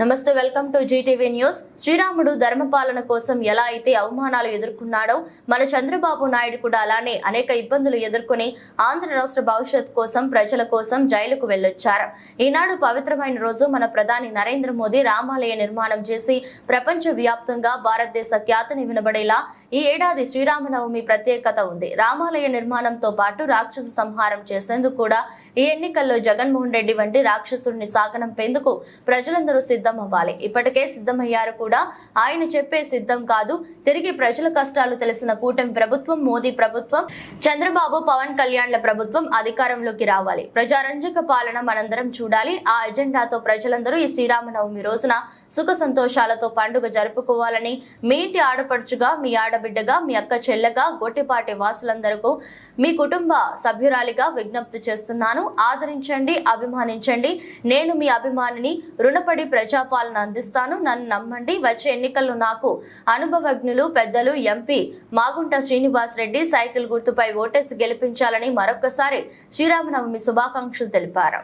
నమస్తే welcome to Zee TV news. శ్రీరాముడు ధర్మపాలన కోసం ఎలా అయితే అవమానాలు ఎదుర్కొన్నాడో మన చంద్రబాబు నాయుడు కూడా అలానే అనేక ఇబ్బందులు ఎదుర్కొని ఆంధ్ర రాష్ట్ర భవిష్యత్ కోసం ప్రజల కోసం జైలుకు వెళ్ళొచ్చారు. ఈనాడు పవిత్రమైన రోజు మన ప్రధాని నరేంద్ర మోదీ రామాలయ నిర్మాణం చేసి ప్రపంచ వ్యాప్తంగా భారతదేశ ఖ్యాతిని వినబడేలా ఈ ఏడాది శ్రీరామనవమి ప్రత్యేకత ఉంది. రామాలయ నిర్మాణంతో పాటు రాక్షస సంహారం చేసేందుకు కూడా ఈ ఎన్నికల్లో జగన్మోహన్ రెడ్డి వంటి రాక్షసుడిని సాగనంపేందుకు ప్రజలందరూ సిద్ధం అవ్వాలి ఇప్పటికే సిద్ధమయ్యారు కూడా. ఆయన చెప్పే సిద్ధం కాదు. తిరిగి ప్రజల కష్టాలు తెలిసిన కూటమి ప్రభుత్వం మోదీ ప్రభుత్వం చంద్రబాబు పవన్ కళ్యాణ్ల ప్రభుత్వం అధికారంలోకి రావాలి. ప్రజారంజక పాలన మనందరం చూడాలి. ఆ ఎజెండాతో ప్రజలందరూ ఈ శ్రీరామనవమి రోజున సుఖ సంతోషాలతో పండుగ జరుపుకోవాలని మీ ఇంటి ఆడపడుచుగా మీ ఆడబిడ్డగా మీ అక్క చెల్లెగా గొట్టిపాటి వాసులందరకు మీ కుటుంబ సభ్యురాలిగా విజ్ఞప్తి చేస్తున్నాను. ఆదరించండి అభిమానించండి. నేను మీ అభిమానిని రుణపడి ప్రజాపాలన అందిస్తాను. నన్ను నమ్మండి. వచ్చే ఎన్నికల్లో నాకు అనుభవజ్ఞులు పెద్దలు ఎంపీ మాగుంట శ్రీనివాస్ రెడ్డి సైకిల్ గుర్తుపై ఓటేసి గెలిపించాలని మరొకసారి శ్రీరామనవమి శుభాకాంక్షలు తెలిపారు.